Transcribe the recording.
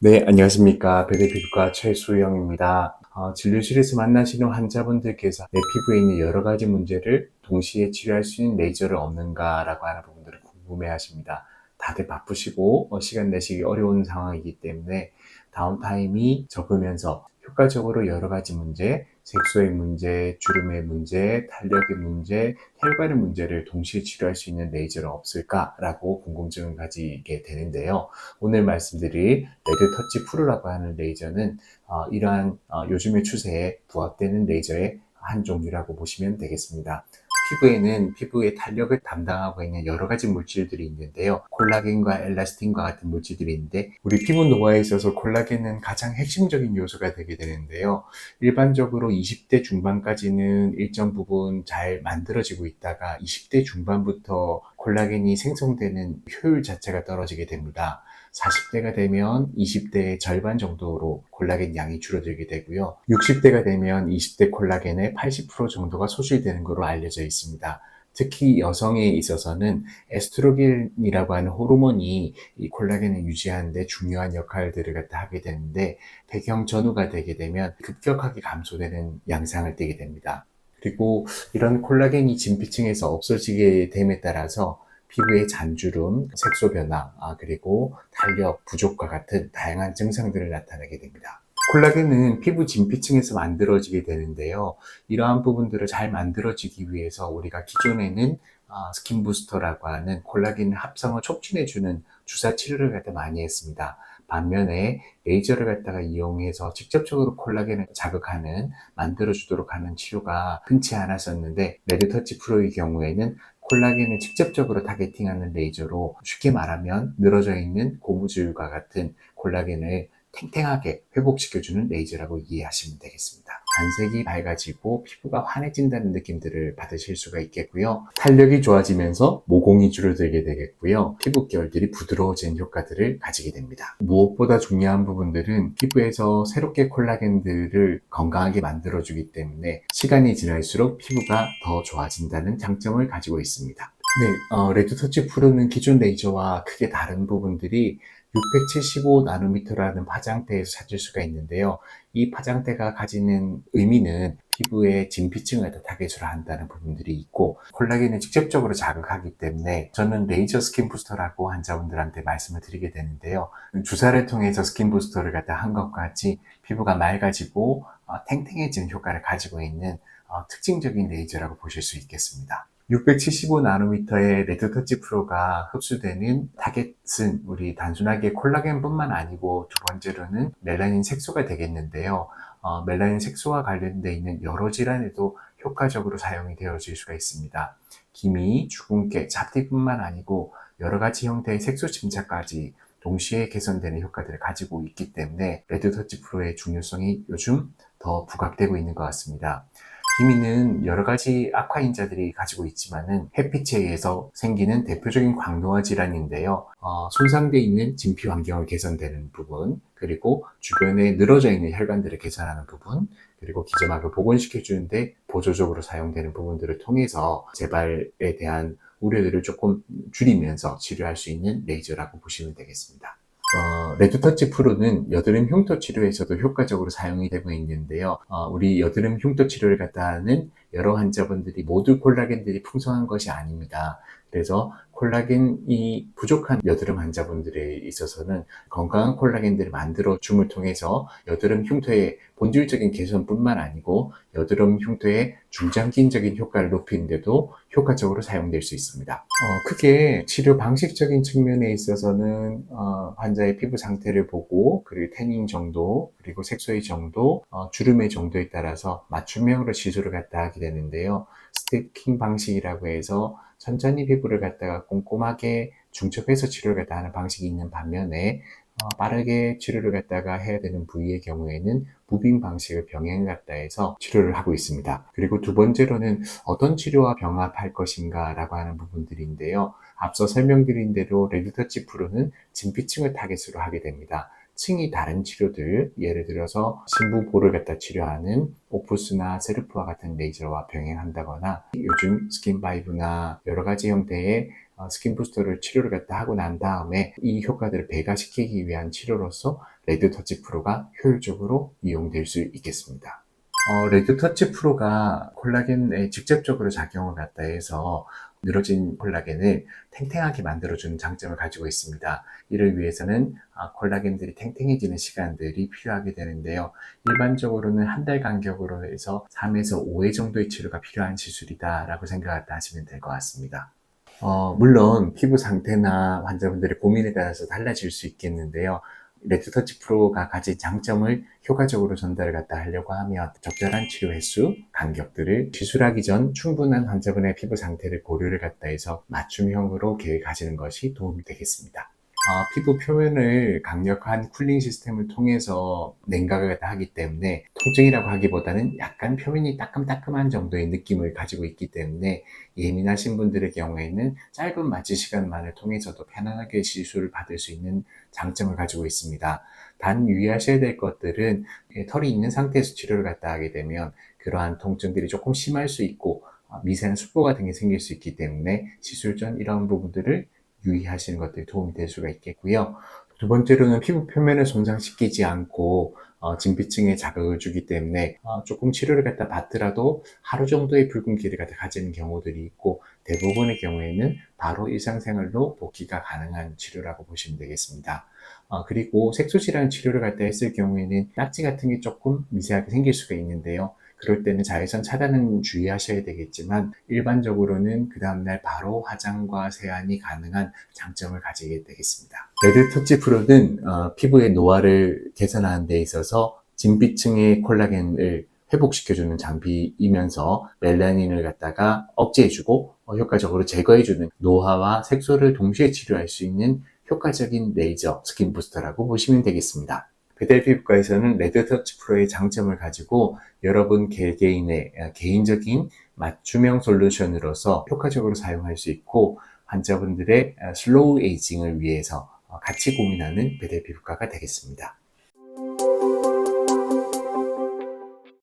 네, 안녕하십니까. 베데피부과 최수영입니다. 어, 진료실에서 만나시는 환자분들께서 내 피부에 있는 여러 가지 문제를 동시에 치료할 수 있는 레이저를 없는가라고 하는 부분들을 궁금해 하십니다. 다들 바쁘시고 어, 시간 내시기 어려운 상황이기 때문에 다운타임이 적으면서 효과적으로 여러 가지 문제, 색소의 문제, 주름의 문제, 탄력의 문제, 혈관의 문제를 동시에 치료할 수 있는 레이저는 없을까라고 궁금증을 가지게 되는데요. 오늘 말씀드릴 레드 터치 프로라고 하는 레이저는 어, 이러한 어, 요즘의 추세에 부합되는 레이저의 한 종류라고 보시면 되겠습니다. 피부에는 피부의 탄력을 담당하고 있는 여러 가지 물질들이 있는데요. 콜라겐과 엘라스틴과 같은 물질들이 있는데 우리 피부 노화에 있어서 콜라겐은 가장 핵심적인 요소가 되게 되는데요. 일반적으로 20대 중반까지는 일정 부분 잘 만들어지고 있다가 20대 중반부터 콜라겐이 생성되는 효율 자체가 떨어지게 됩니다. 40대가 되면 20대의 절반 정도로 콜라겐 양이 줄어들게 되고요. 60대가 되면 20대 콜라겐의 80% 정도가 소실되는 것으로 알려져 있습니다. 특히 여성에 있어서는 에스트로겐이라고 하는 호르몬이 이 콜라겐을 유지하는데 중요한 역할들을 갖다 하게 되는데 배경 전후가 되게 되면 급격하게 감소되는 양상을 띠게 됩니다. 그리고 이런 콜라겐이 진피층에서 없어지게 됨에 따라서 피부의 잔주름, 색소 변화, 아, 그리고 탄력 부족과 같은 다양한 증상들을 나타내게 됩니다. 콜라겐은 피부 진피층에서 만들어지게 되는데요. 이러한 부분들을 잘 만들어지기 위해서 우리가 기존에는 아, 스킨 부스터라고 하는 콜라겐 합성을 촉진해주는 주사 치료를 갖다 많이 했습니다. 반면에 레이저를 갖다가 이용해서 직접적으로 콜라겐을 자극하는 만들어주도록 하는 치료가 흔치 않았었는데 레드터치 프로의 경우에는 콜라겐을 직접적으로 타겟팅하는 레이저로 쉽게 말하면 늘어져 있는 고무줄과 같은 콜라겐을 탱탱하게 회복시켜주는 레이저라고 이해하시면 되겠습니다. 반색이 밝아지고 피부가 환해진다는 느낌들을 받으실 수가 있겠고요. 탄력이 좋아지면서 모공이 줄어들게 되겠고요. 피부 결들이 부드러워지는 효과들을 가지게 됩니다. 무엇보다 중요한 부분들은 피부에서 새롭게 콜라겐들을 건강하게 만들어주기 때문에 시간이 지날수록 피부가 더 좋아진다는 장점을 가지고 있습니다. 네, 어, 레드 터치 프로는 기존 레이저와 크게 다른 부분들이 675 나노미터라는 파장대에서 찾을 수가 있는데요. 이 파장대가 가지는 의미는 피부의 진피층을 더 타겟으로 한다는 부분들이 있고 콜라겐을 직접적으로 자극하기 때문에 저는 레이저 스킨 부스터라고 환자분들한테 말씀을 드리게 되는데요. 주사를 통해서 스킨 부스터를 갖다 한 것 같이 피부가 맑아지고 어, 탱탱해지는 효과를 가지고 있는 어, 특징적인 레이저라고 보실 수 있겠습니다. 675 나노미터의 레드터치 프로가 흡수되는 타겟은 우리 단순하게 콜라겐뿐만 아니고 두 번째로는 멜라닌 색소가 되겠는데요. 어, 멜라닌 색소와 관련되어 있는 여러 질환에도 효과적으로 사용이 되어질 수가 있습니다. 기미, 주근깨, 잡티뿐만 아니고 여러 가지 형태의 색소 침착까지 동시에 개선되는 효과들을 가지고 있기 때문에 레드터치 프로의 중요성이 요즘 더 부각되고 있는 것 같습니다. 기미는 여러 가지 악화인자들이 가지고 있지만은 햇빛에 의해서 생기는 대표적인 광노화 질환인데요. 어, 손상되어 있는 진피 환경을 개선되는 부분, 그리고 주변에 늘어져 있는 혈관들을 개선하는 부분, 그리고 기점막을 복원시켜 주는데 보조적으로 사용되는 부분들을 통해서 재발에 대한 우려들을 조금 줄이면서 치료할 수 있는 레이저라고 보시면 되겠습니다. 어, 레드터치 프로는 여드름 흉터 치료에서도 효과적으로 사용이 되고 있는데요. 어, 우리 여드름 흉터 치료를 갖다 하는 여러 환자분들이 모두 콜라겐들이 풍성한 것이 아닙니다. 그래서 콜라겐이 부족한 여드름 환자분들에 있어서는 건강한 콜라겐들을 만들어 줌을 통해서 여드름 흉터의 본질적인 개선뿐만 아니고 여드름 흉터의 중장기적인 효과를 높이는데도 효과적으로 사용될 수 있습니다. 어, 크게 치료 방식적인 측면에 있어서는 어, 환자의 피부 상태를 보고 그리고 태닝 정도 그리고 색소의 정도 어, 주름의 정도에 따라서 맞춤형으로 시술을 갖다 하게 되는데요. 스테킹 방식이라고 해서 천천히 피부를 갖다가 꼼꼼하게 중첩해서 치료를 갖다 하는 방식이 있는 반면에 어, 빠르게 치료를 갖다가 해야 되는 부위의 경우에는 무빙 방식을 병행 갖다 해서 치료를 하고 있습니다. 그리고 두 번째로는 어떤 치료와 병합할 것인가 라고 하는 부분들인데요. 앞서 설명드린 대로 레드터치 프로는 진피층을 타겟으로 하게 됩니다. 층이 다른 치료들, 예를 들어서 신부볼을 갖다 치료하는 오프스나 세르프와 같은 레이저와 병행한다거나 요즘 스킨바이브나 여러 가지 형태의 어, 스킨 부스터를 치료를 갖다 하고 난 다음에 이 효과들을 배가시키기 위한 치료로서 레드 터치 프로가 효율적으로 이용될 수 있겠습니다. 어, 레드 터치 프로가 콜라겐에 직접적으로 작용을 갖다 해서 늘어진 콜라겐을 탱탱하게 만들어주는 장점을 가지고 있습니다. 이를 위해서는 아, 콜라겐들이 탱탱해지는 시간들이 필요하게 되는데요. 일반적으로는 한 달 간격으로 해서 3에서 5회 정도의 치료가 필요한 시술이다라고 생각하다 하시면 될 것 같습니다. 어, 물론 피부 상태나 환자분들의 고민에 따라서 달라질 수 있겠는데요. 레드터치 프로가 가진 장점을 효과적으로 전달을 갖다 하려고 하면 적절한 치료 횟수, 간격들을 시술하기 전 충분한 환자분의 피부 상태를 고려를 갖다 해서 맞춤형으로 계획하시는 것이 도움이 되겠습니다. 어, 피부 표면을 강력한 쿨링 시스템을 통해서 냉각을 하기 때문에 통증이라고 하기보다는 약간 표면이 따끔따끔한 정도의 느낌을 가지고 있기 때문에 예민하신 분들의 경우에는 짧은 마취 시간만을 통해서도 편안하게 시술을 받을 수 있는 장점을 가지고 있습니다. 단 유의하셔야 될 것들은 예, 털이 있는 상태에서 치료를 갖다 하게 되면 그러한 통증들이 조금 심할 수 있고 어, 미세한 수포 같은 게 생길 수 있기 때문에 시술 전 이런 부분들을 유의하시는 것들이 도움이 될 수가 있겠고요. 두 번째로는 피부 표면을 손상시키지 않고 어, 진피층에 자극을 주기 때문에 어, 조금 치료를 갖다 받더라도 하루 정도의 붉은 기를 갖다 가지는 경우들이 있고 대부분의 경우에는 바로 일상생활로 복귀가 가능한 치료라고 보시면 되겠습니다. 어, 그리고 색소질환 치료를 갖다 했을 경우에는 딱지 같은 게 조금 미세하게 생길 수가 있는데요. 그럴 때는 자외선 차단은 주의하셔야 되겠지만 일반적으로는 그 다음날 바로 화장과 세안이 가능한 장점을 가지게 되겠습니다. 레드 터치 프로는 어, 피부의 노화를 개선하는 데 있어서 진피층의 콜라겐을 회복시켜주는 장비이면서 멜라닌을 갖다가 억제해주고 어, 효과적으로 제거해주는 노화와 색소를 동시에 치료할 수 있는 효과적인 레이저 스킨 부스터라고 보시면 되겠습니다. 베델 피부과에서는 레드 터치 프로의 장점을 가지고 여러분 개개인의 개인적인 맞춤형 솔루션으로서 효과적으로 사용할 수 있고 환자분들의 슬로우 에이징을 위해서 같이 고민하는 베델 피부과가 되겠습니다.